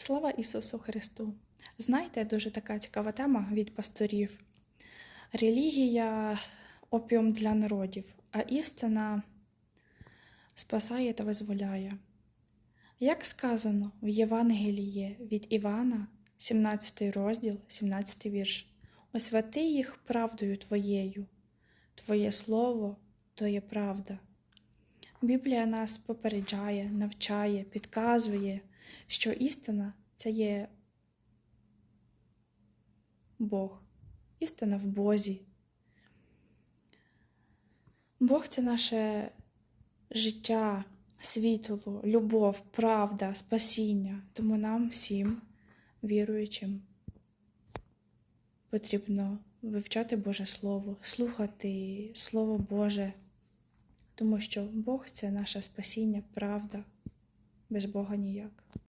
Слава Ісусу Христу! Знаєте, дуже така цікава тема від пасторів. Релігія опіум для народів, а істина спасає та визволяє. Як сказано в Євангелії від Івана, 17 розділ, 17 вірш: Освяти їх правдою Твоєю, Твоє Слово то є правда. Біблія нас попереджає, навчає, підказує, що істина це є Бог, істина в Бозі. Бог це наше життя, світло, любов, правда, спасіння. Тому нам всім, віруючим, потрібно вивчати Боже Слово, слухати Слово Боже, тому що Бог це наше спасіння, правда, без Бога ніяк.